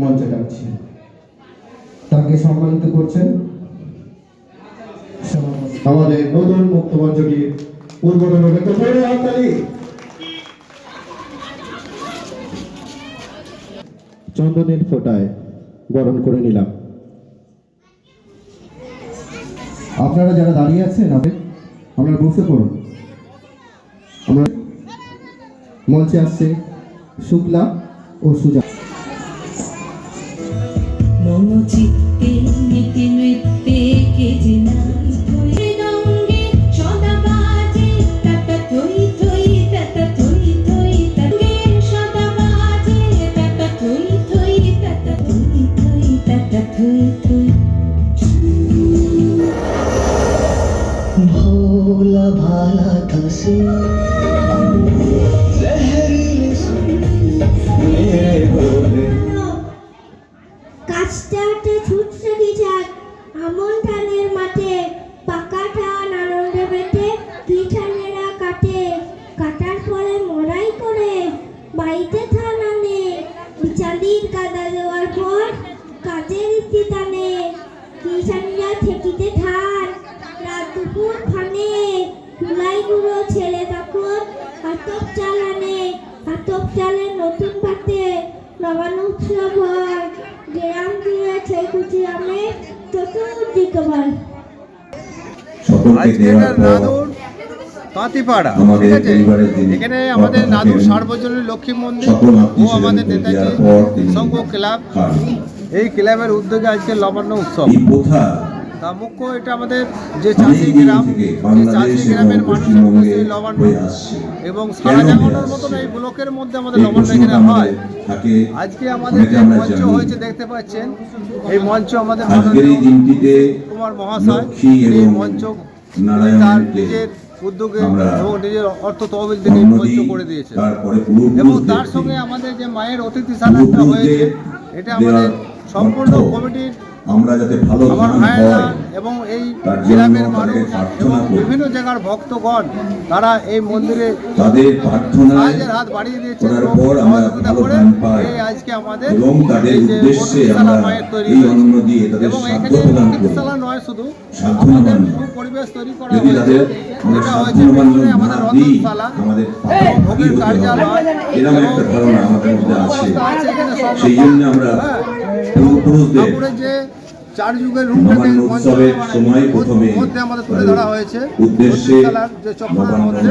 মঞ্চে তাকে সম্মানিত করছেন আমাদের নতুন মুক্ত মঞ্চটি। চন্দনের ফোটায় বরণ করে নিলাম। আপনারা যারা দাঁড়িয়ে আছেন আপনি আপনারা বসে পড়ুন আমরা মঞ্চে আসছে শুক্লা ও সুজা। চিত্তে নীতি নৃত্যে ছুটছে আমন ধানের মাঠে পাকা ধান আনন্দে বেটে গিঠানেরা কাটে। কাটার পরে মরাই করে, বাড়িতে ধান আনে। বিচালির কাদা দেওয়ার পর কাজের ইতি টানে। কিষানিরা ঠেকিতে ধান, রাত দুপুর খানে ধুলাই গুঁড়ো ছেলে তখন আতপ চাল আনে আতপ চালে নতুন ভাতে নবান্ন উৎসব হয় আমে আজকে নাদুর তাঁতিপাড়া ঠিক আছে? এখানে আমাদের নাদুর সার্বজনীন লক্ষ্মী মন্দির ও আমাদের নেতাজি সংঘ ক্লাব এই ক্লাবের উদ্যোগে আজকে লবণ্য উৎসব। তা মুখ্য এটা আমাদের যে চাষি গ্রাম বাংলাদেশ চাষি গ্রামের মানুষের মধ্যে হয়ে এবং সারা জাগানোর মতন এই ব্লকের মধ্যে আমাদের এই লবণ্য হয়। আজকে আমাদের যে মঞ্চ হয়েছে দেখতে পাচ্ছেন এই মঞ্চ আমাদের কুমার মহাশয় এই মঞ্চ তার নিজের উদ্যোগে এবং নিজের অর্থ তহবিল থেকে মঞ্চ করে দিয়েছে। এবং তার সঙ্গে আমাদের যে মায়ের অতিথিশালাটা পূর্বপুরুষদের হয়েছে এটা আমাদের সম্পূর্ণ কমিটির আমরা যাতে ভালো এবং এই গ্রামের মানুষ এবং বিভিন্ন জায়গার ভক্তগণ তারা এই মন্দিরে তাদের প্রার্থনায় হাত বাড়িয়ে দিয়েছে সহযোগিতা করে এই আজকে আমাদের এবং তাদের উদ্দেশ্যে আমরা এই অন্ন দিয়ে তাদের সাধ্য প্রদান করি। নয় শুধু সাধ্য আমাদের নবান্ন। সুপরিবেশ তৈরি করা যদি তাদের আমরা যেটা সাধ্য হয়েছে না আমাদের দিই আমাদের ভোগের কার্যালয়। এরকম একটা ধারণা আমাদের মধ্যে আছে। সেই জন্য আমরা হ্যাঁ। ঠাকুরের যে চার যুগের রূপটাকে মধ্যে আমাদের তুলে ধরা হয়েছে। উদ্দেশ্যে যে চক্রের মধ্যে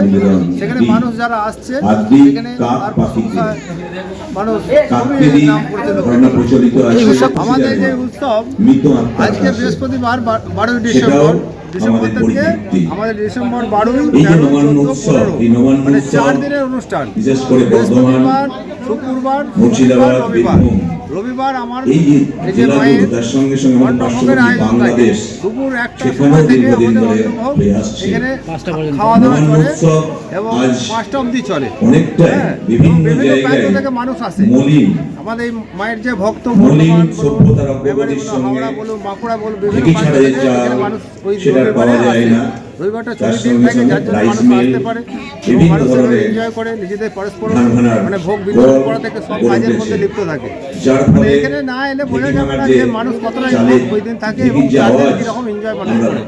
সেখানে মানুষ যারা আসছে সেখানে মানুষ আমাদের যে উৎসব আজকে বৃহস্পতিবার বারোই ডিসেম্বর ডিসেম্বর। আমাদের থেকে আমাদের ডিসেম্বর বারোই মানে চার দিনের অনুষ্ঠান। বিশেষ করে বর্ধমান শুক্রবার মুর্শিদাবাদ, রবিবার বীরভূম। রবিবার আমার এই যে মায়ের তার সঙ্গে সঙ্গে আমাদের পার্শ্ববর্তী আয়োজন বাংলাদেশ দুপুর একটা সময় থেকে আমাদের। এখানে খাওয়া দাওয়া চলে এবং আজ পাঁচটা অবধি চলে। অনেকটা হ্যাঁ, বিভিন্ন জায়গায় থেকে মানুষ আসে। মলিন। আমাদের এই মায়ের যে ভক্ত মলিন বলুন, সভ্যতার অগ্রগতির বলুন, সঙ্গে হাওড়া বলুন বাঁকুড়া বলুন বিভিন্ন মানুষ ওই সেটা পাওয়া যায় না। রবিবারটা ছুটির দিন থাকে যার জন্য মানুষ আসতে পারে মানুষ এনজয় করে নিজেদের পরস্পর মানে ভোগ বিতরণ করা থেকে সব কাজের মধ্যে লিপ্ত থাকে। মানে এখানে না এলে বোঝা যাবে না যে মানুষ কতটা ওই দিন থাকে এবং তাদের কীরকম এনজয় মানুষ করে